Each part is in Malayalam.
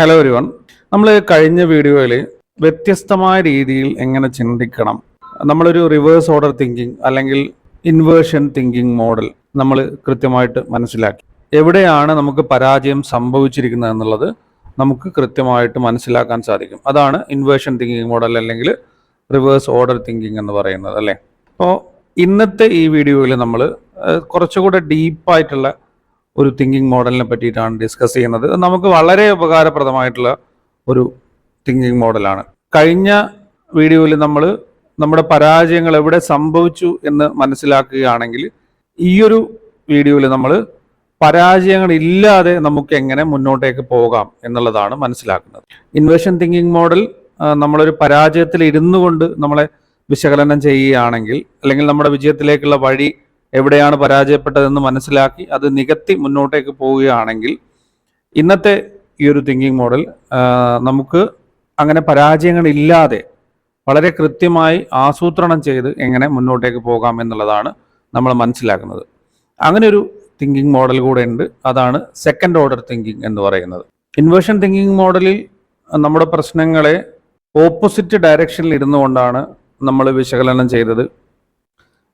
ഹലോ ഒരുവൺ നമ്മൾ കഴിഞ്ഞ വീഡിയോയിൽ വ്യത്യസ്തമായ രീതിയിൽ എങ്ങനെ ചിന്തിക്കണം? നമ്മളൊരു റിവേഴ്സ് ഓർഡർ തിങ്കിങ് അല്ലെങ്കിൽ ഇൻവേർഷൻ തിങ്കിങ് മോഡൽ നമ്മൾ കൃത്യമായിട്ട് മനസ്സിലാക്കി. എവിടെയാണ് നമുക്ക് പരാജയം സംഭവിച്ചിരിക്കുന്നത് എന്നുള്ളത് നമുക്ക് കൃത്യമായിട്ട് മനസ്സിലാക്കാൻ സാധിക്കും. അതാണ് ഇൻവേർഷൻ തിങ്കിങ് മോഡൽ അല്ലെങ്കിൽ റിവേഴ്സ് ഓർഡർ തിങ്കിങ് എന്ന് പറയുന്നത് അല്ലേ? അപ്പോൾ ഇന്നത്തെ ഈ വീഡിയോയിൽ നമ്മൾ കുറച്ചുകൂടെ ഡീപ്പായിട്ടുള്ള ഒരു തിങ്കിങ് മോഡലിനെ പറ്റിയിട്ടാണ് ഡിസ്കസ് ചെയ്യുന്നത്. നമുക്ക് വളരെ ഉപകാരപ്രദമായിട്ടുള്ള ഒരു തിങ്കിങ് മോഡലാണ് കഴിഞ്ഞ വീഡിയോയിൽ നമ്മൾ നമ്മുടെ പരാജയങ്ങൾ എവിടെ സംഭവിച്ചു എന്ന് മനസ്സിലാക്കുകയാണെങ്കിൽ ഈ ഒരു വീഡിയോയിൽ നമ്മൾ പരാജയങ്ങൾ ഇല്ലാതെ നമുക്ക് എങ്ങനെ മുന്നോട്ടേക്ക് പോകാം എന്നുള്ളതാണ് മനസ്സിലാക്കുന്നത്. ഇൻവേഷൻ തിങ്കിങ് മോഡൽ നമ്മളൊരു പരാജയത്തിൽ ഇരുന്നു കൊണ്ട് നമ്മളെ വിശകലനം ചെയ്യുകയാണെങ്കിൽ അല്ലെങ്കിൽ നമ്മുടെ വിജയത്തിലേക്കുള്ള വഴി എവിടെയാണ് പരാജയപ്പെട്ടതെന്ന് മനസ്സിലാക്കി അത് നികത്തി മുന്നോട്ടേക്ക് പോവുകയാണെങ്കിൽ ഇന്നത്തെ ഈ ഒരു തിങ്കിങ് മോഡൽ നമുക്ക് അങ്ങനെ പരാജയങ്ങളില്ലാതെ വളരെ കൃത്യമായി ആസൂത്രണം ചെയ്ത് എങ്ങനെ മുന്നോട്ടേക്ക് പോകാം എന്നുള്ളതാണ് നമ്മൾ മനസ്സിലാക്കുന്നത്. അങ്ങനെ ഒരു തിങ്കിങ് മോഡൽ കൂടെ ഉണ്ട്. അതാണ് സെക്കൻഡ് ഓർഡർ തിങ്കിങ് എന്ന് പറയുന്നത്. ഇൻവേർഷൻ തിങ്കിങ് മോഡലിൽ നമ്മുടെ പ്രശ്നങ്ങളെ ഓപ്പോസിറ്റ് ഡയറക്ഷനിൽ ഇരുന്നുകൊണ്ടാണ് നമ്മൾ വിശകലനം ചെയ്തത്.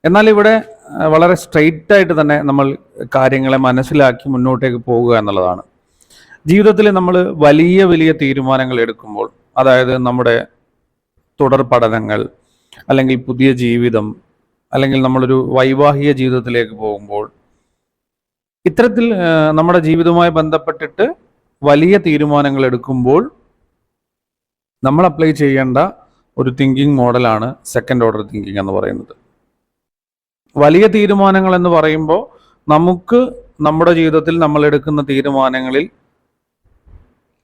എന്നാൽ ഇവിടെ വളരെ സ്ട്രെയിറ്റ് ആയിട്ട് തന്നെ നമ്മൾ കാര്യങ്ങളെ മനസ്സിലാക്കി മുന്നോട്ടേക്ക് പോവുക എന്നുള്ളതാണ്. ജീവിതത്തിൽ നമ്മൾ വലിയ വലിയ തീരുമാനങ്ങൾ എടുക്കുമ്പോൾ അതായത് നമ്മുടെ തുടർ പഠനങ്ങൾ അല്ലെങ്കിൽ പുതിയ ജീവിതം അല്ലെങ്കിൽ നമ്മളൊരു വൈവാഹിക ജീവിതത്തിലേക്ക് പോകുമ്പോൾ ഇത്തരത്തിൽ നമ്മുടെ ജീവിതവുമായി ബന്ധപ്പെട്ടിട്ട് വലിയ തീരുമാനങ്ങൾ എടുക്കുമ്പോൾ നമ്മൾ അപ്ലൈ ചെയ്യേണ്ട ഒരു തിങ്കിങ് മോഡലാണ് സെക്കൻഡ് ഓർഡർ തിങ്കിങ് എന്ന് പറയുന്നത്. വലിയ തീരുമാനങ്ങൾ എന്ന് പറയുമ്പോൾ നമുക്ക് നമ്മുടെ ജീവിതത്തിൽ നമ്മൾ എടുക്കുന്ന തീരുമാനങ്ങളിൽ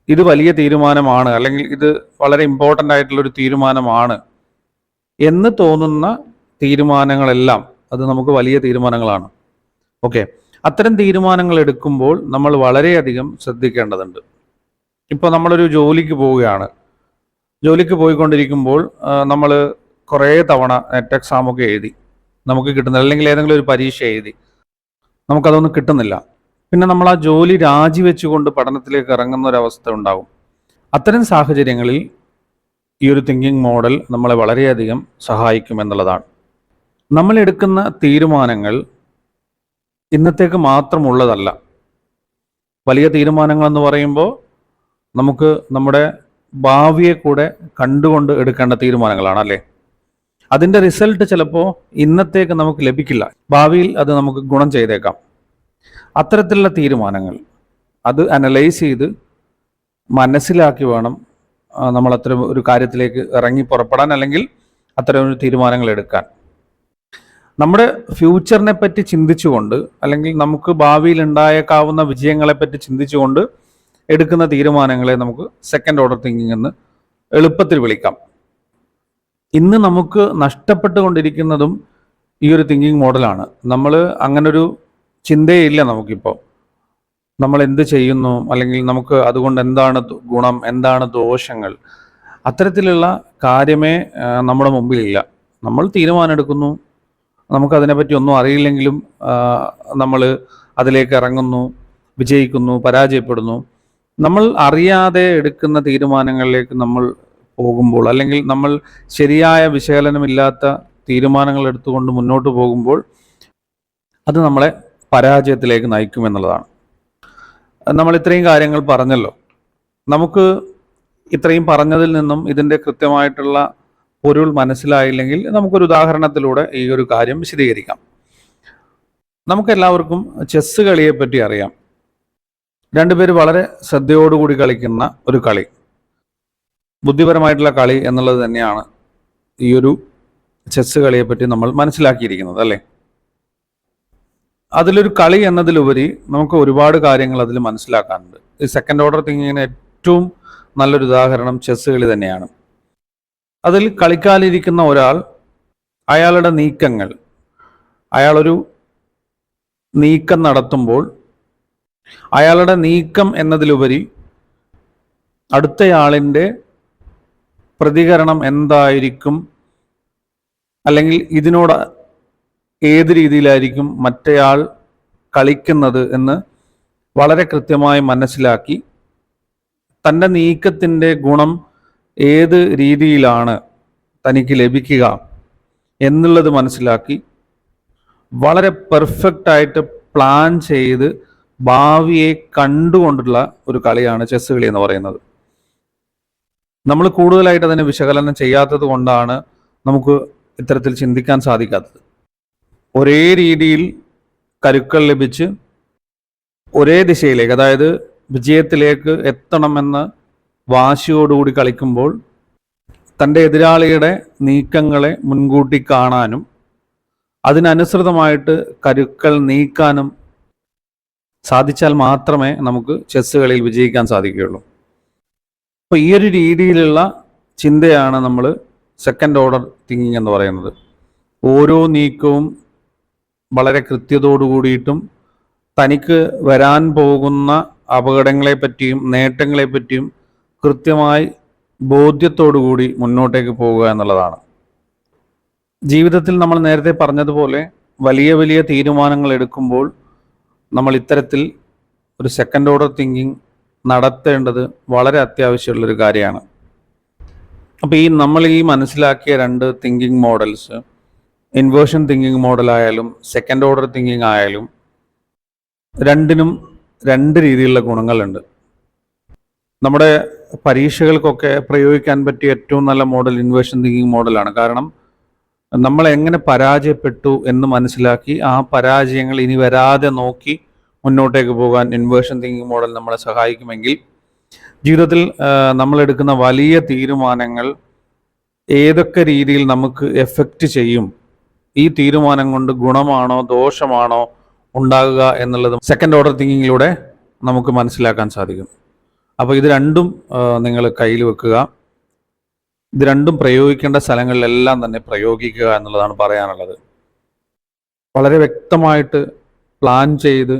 ഇത് വലിയ തീരുമാനമാണ് അല്ലെങ്കിൽ ഇത് വളരെ ഇമ്പോർട്ടന്റ് ആയിട്ടുള്ള ഒരു തീരുമാനമാണ് എന്ന് തോന്നുന്ന തീരുമാനങ്ങളെല്ലാം അത് നമുക്ക് വലിയ തീരുമാനങ്ങളാണ്. ഓക്കെ അത്തരം തീരുമാനങ്ങൾ എടുക്കുമ്പോൾ നമ്മൾ വളരെയധികം ശ്രദ്ധിക്കേണ്ടതുണ്ട്. ഇപ്പോൾ നമ്മളൊരു ജോലിക്ക് പോവുകയാണ്. ജോലിക്ക് പോയിക്കൊണ്ടിരിക്കുമ്പോൾ നമ്മൾ കുറേ തവണ നെറ്റ് എക്സാമൊക്കെ എഴുതി. നമുക്ക് കിട്ടുന്നില്ല. അല്ലെങ്കിൽ ഏതെങ്കിലും ഒരു പരീക്ഷ എഴുതി. നമുക്കതൊന്നും കിട്ടുന്നില്ല. പിന്നെ നമ്മൾ ആ ജോലി രാജിവെച്ചുകൊണ്ട് പഠനത്തിലേക്ക് ഇറങ്ങുന്ന ഒരു അവസ്ഥ ഉണ്ടാകും. അത്തരം സാഹചര്യങ്ങളിൽ ഈ ഒരു തിങ്കിങ് മോഡൽ നമ്മളെ വളരെയധികം സഹായിക്കും എന്നുള്ളതാണ്. നമ്മൾ എടുക്കുന്ന തീരുമാനങ്ങൾ ഇന്നത്തേക്ക് മാത്രമുള്ളതല്ല. വലിയ തീരുമാനങ്ങൾ എന്ന് പറയുമ്പോൾ നമുക്ക് നമ്മുടെ ഭാവിയെ കൂടെ കണ്ടുകൊണ്ട് എടുക്കേണ്ട തീരുമാനങ്ങളാണ് അല്ലേ? അതിന്റെ റിസൾട്ട് ചിലപ്പോൾ ഇന്നത്തേക്ക് നമുക്ക് ലഭിക്കില്ല. ഭാവിയിൽ അത് നമുക്ക് ഗുണം ചെയ്തേക്കാം. അത്തരത്തിലുള്ള തീരുമാനങ്ങൾ അത് അനലൈസ് ചെയ്ത് മനസ്സിലാക്കി വേണം നമ്മൾ അത്തരം ഒരു കാര്യത്തിലേക്ക് ഇറങ്ങി പുറപ്പെടാൻ അല്ലെങ്കിൽ അത്തരം ഒരു തീരുമാനങ്ങൾ എടുക്കാൻ. നമ്മുടെ ഫ്യൂച്ചറിനെ പറ്റി ചിന്തിച്ചുകൊണ്ട് അല്ലെങ്കിൽ നമുക്ക് ഭാവിയിൽ ഉണ്ടായേക്കാവുന്ന വിജയങ്ങളെ പറ്റി ചിന്തിച്ചുകൊണ്ട് എടുക്കുന്ന തീരുമാനങ്ങളെ നമുക്ക് സെക്കൻഡ് ഓർഡർ തിങ്കിങ് എന്ന് എളുപ്പത്തിൽ വിളിക്കാം. ഇന്ന് നമുക്ക് നഷ്ടപ്പെട്ടുകൊണ്ടിരിക്കുന്നതും ഈ ഒരു തിങ്കിങ് മോഡലാണ് നമ്മൾ അങ്ങനൊരു ചിന്തയില്ല നമുക്കിപ്പോൾ നമ്മൾ എന്ത് ചെയ്യുന്നു? അല്ലെങ്കിൽ നമുക്ക് അതുകൊണ്ട് എന്താണ് ഗുണം? എന്താണ് ദോഷങ്ങൾ? അത്തരത്തിലുള്ള കാര്യമേ നമ്മുടെ മുമ്പിലില്ല. നമ്മൾ തീരുമാനം എടുക്കുന്നു നമുക്ക് അതിനെപ്പറ്റി ഒന്നും അറിയില്ലെങ്കിലും നമ്മൾ അതിലേക്ക് ഇറങ്ങുന്നു വിജയിക്കുന്നു പരാജയപ്പെടുന്നു. നമ്മൾ അറിയാതെ എടുക്കുന്ന തീരുമാനങ്ങളിലേക്ക് നമ്മൾ പോകുമ്പോൾ അല്ലെങ്കിൽ നമ്മൾ ശരിയായ വിശകലനമില്ലാത്ത തീരുമാനങ്ങൾ എടുത്തുകൊണ്ട് മുന്നോട്ട് പോകുമ്പോൾ അത് നമ്മളെ പരാജയത്തിലേക്ക് നയിക്കും എന്നുള്ളതാണ്. നമ്മൾ ഇത്രയും കാര്യങ്ങൾ പറഞ്ഞല്ലോ. നമുക്ക് ഇത്രയും പറഞ്ഞതിൽ നിന്നും ഇതിന്റെ കൃത്യമായിട്ടുള്ള പൊരുൾ മനസ്സിലായില്ലെങ്കിൽ നമുക്കൊരു ഉദാഹരണത്തിലൂടെ ഈ ഒരു കാര്യം വിശദീകരിക്കാം. നമുക്കെല്ലാവർക്കും ചെസ്സ് കളിയെ പറ്റി അറിയാം. രണ്ടുപേര് വളരെ ശ്രദ്ധയോടുകൂടി കളിക്കുന്ന ഒരു കളി. ബുദ്ധിപരമായിട്ടുള്ള കളി എന്നുള്ളത് തന്നെയാണ് ഈ ഒരു ചെസ്സ് കളിയെപ്പറ്റി നമ്മൾ മനസ്സിലാക്കിയിരിക്കുന്നത് അല്ലേ? അതിലൊരു കളി എന്നതിലുപരി നമുക്ക് ഒരുപാട് കാര്യങ്ങൾ അതിൽ മനസ്സിലാക്കാനുണ്ട്. ഈ സെക്കൻഡ് ഓർഡർ തിങ്കിങ്ങിന് ഏറ്റവും നല്ലൊരു ഉദാഹരണം ചെസ്സ് കളി തന്നെയാണ്. അതിൽ കളിക്കാനിരിക്കുന്ന ഒരാൾ അയാളുടെ നീക്കങ്ങൾ അയാളൊരു നീക്കം നടത്തുമ്പോൾ അയാളുടെ നീക്കം എന്നതിലുപരി അടുത്തയാളിന്റെ പ്രതികരണം എന്തായിരിക്കും? അല്ലെങ്കിൽ ഇതിനോട് ഏത് രീതിയിലായിരിക്കും മറ്റേയാൾ കളിക്കുന്നത് എന്ന് വളരെ കൃത്യമായി മനസ്സിലാക്കി തന്റെ നീക്കത്തിന്റെ ഗുണം ഏത് രീതിയിലാണ് തനിക്ക് ലഭിക്കുക എന്നുള്ളത് മനസ്സിലാക്കി വളരെ പെർഫെക്റ്റ് ആയിട്ട് പ്ലാൻ ചെയ്ത് ഭാവിയെ കണ്ടുകൊണ്ടുള്ള ഒരു കളിയാണ് ചെസ് കളി എന്ന് പറയുന്നത്. നമ്മൾ കൂടുതലായിട്ട് അതിനെ വിശകലനം ചെയ്യാത്തത് കൊണ്ടാണ് നമുക്ക് ഇത്തരത്തിൽ ചിന്തിക്കാൻ സാധിക്കാത്തത്. ഒരേ രീതിയിൽ കരുക്കൾ ലഭിച്ച് ഒരേ ദിശയിലേക്ക് അതായത് വിജയത്തിലേക്ക് എത്തണമെന്ന് വാശിയോടുകൂടി കളിക്കുമ്പോൾ തന്റെ എതിരാളിയുടെ നീക്കങ്ങളെ മുൻകൂട്ടി കാണാനും അതിനനുസൃതമായിട്ട് കരുക്കൾ നീക്കാനും സാധിച്ചാൽ മാത്രമേ നമുക്ക് ചെസ്സ് കളിയിൽ വിജയിക്കാൻ സാധിക്കുകയുള്ളൂ. അപ്പോൾ ഈ ഒരു രീതിയിലുള്ള ചിന്തയാണ് നമ്മൾ സെക്കൻഡ് ഓർഡർ തിങ്കിങ് എന്ന് പറയുന്നത്. ഓരോ നീക്കവും വളരെ കൃത്യതയോടു കൂടിയിട്ടും തനിക്ക് വരാൻ പോകുന്ന അപകടങ്ങളെ പറ്റിയും നേട്ടങ്ങളെ പറ്റിയും കൃത്യമായി ബോധ്യത്തോടു കൂടി മുന്നോട്ടേക്ക് പോകുക എന്നുള്ളതാണ്. ജീവിതത്തിൽ നമ്മൾ നേരത്തെ പറഞ്ഞതുപോലെ വലിയ വലിയ തീരുമാനങ്ങൾ എടുക്കുമ്പോൾ നമ്മൾ ഇത്തരത്തിൽ ഒരു സെക്കൻഡ് ഓർഡർ തിങ്കിങ് നടത്തേണ്ടത് വളരെ അത്യാവശ്യമുള്ളൊരു കാര്യമാണ്. അപ്പോൾ ഈ നമ്മൾ ഈ മനസ്സിലാക്കിയ രണ്ട് തിങ്കിങ് മോഡൽസ് ഇൻവേർഷൻ തിങ്കിങ് മോഡലായാലും സെക്കൻഡ് ഓർഡർ തിങ്കിങ് ആയാലും രണ്ടിനും രണ്ട് രീതിയിലുള്ള ഗുണങ്ങളുണ്ട്. നമ്മുടെ പരീക്ഷകൾക്കൊക്കെ പ്രയോഗിക്കാൻ പറ്റിയ ഏറ്റവും നല്ല മോഡൽ ഇൻവേർഷൻ തിങ്കിങ് മോഡലാണ് കാരണം നമ്മൾ എങ്ങനെ പരാജയപ്പെട്ടു എന്ന് മനസ്സിലാക്കി ആ പരാജയങ്ങൾ ഇനി വരാതെ നോക്കി മുന്നോട്ടേക്ക് പോകാൻ ഇൻവേർഷൻ തിങ്കിങ് മോഡൽ നമ്മളെ സഹായിക്കുമെങ്കിൽ ജീവിതത്തിൽ നമ്മളെടുക്കുന്ന വലിയ തീരുമാനങ്ങൾ ഏതൊക്കെ രീതിയിൽ നമുക്ക് എഫക്റ്റ് ചെയ്യും? ഈ തീരുമാനം കൊണ്ട് ഗുണമാണോ ദോഷമാണോ ഉണ്ടാകുക എന്നുള്ളത് സെക്കൻഡ് ഓർഡർ തിങ്കിങ്ങിലൂടെ നമുക്ക് മനസ്സിലാക്കാൻ സാധിക്കും. അപ്പോൾ ഇത് രണ്ടും നിങ്ങൾ കയ്യിൽ വെക്കുക. ഇത് രണ്ടും പ്രയോഗിക്കേണ്ട സ്ഥലങ്ങളിലെല്ലാം തന്നെ പ്രയോഗിക്കുക എന്നുള്ളതാണ് പറയാനുള്ളത്. വളരെ വ്യക്തമായിട്ട് പ്ലാൻ ചെയ്ത്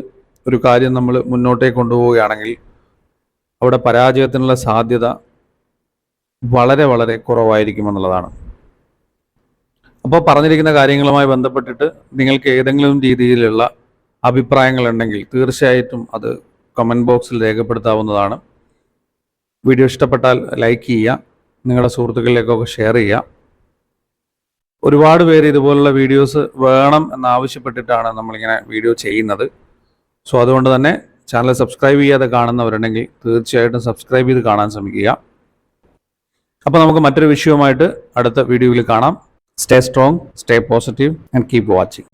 ഒരു കാര്യം നമ്മൾ മുന്നോട്ടേക്ക് കൊണ്ടുപോവുകയാണെങ്കിൽ അവിടെ പരാജയത്തിനുള്ള സാധ്യത വളരെ വളരെ കുറവായിരിക്കും എന്നുള്ളതാണ്. അപ്പോൾ പറഞ്ഞിരിക്കുന്ന കാര്യങ്ങളുമായി ബന്ധപ്പെട്ടിട്ട് നിങ്ങൾക്ക് ഏതെങ്കിലും രീതിയിലുള്ള അഭിപ്രായങ്ങൾ ഉണ്ടെങ്കിൽ തീർച്ചയായിട്ടും അത് കമന്റ് ബോക്സിൽ രേഖപ്പെടുത്താവുന്നതാണ്. വീഡിയോ ഇഷ്ടപ്പെട്ടാൽ ലൈക്ക് ചെയ്യുക നിങ്ങളുടെ സുഹൃത്തുക്കളിലേക്കൊക്കെ ഷെയർ ചെയ്യുക. ഒരുപാട് പേര് ഇതുപോലുള്ള വീഡിയോസ് വേണം എന്നാവശ്യപ്പെട്ടിട്ടാണ് നമ്മളിങ്ങനെ വീഡിയോ ചെയ്യുന്നത്. സോ അതുകൊണ്ട് തന്നെ ചാനൽ സബ്സ്ക്രൈബ് ചെയ്യാതെ കാണുന്നവരുണ്ടെങ്കിൽ തീർച്ചയായിട്ടും സബ്സ്ക്രൈബ് ചെയ്ത് കാണാൻ ശ്രമിക്കുക. അപ്പോൾ നമുക്ക് മറ്റൊരു വിഷയവുമായിട്ട് അടുത്ത വീഡിയോയിൽ കാണാം. Stay strong stay positive and keep watching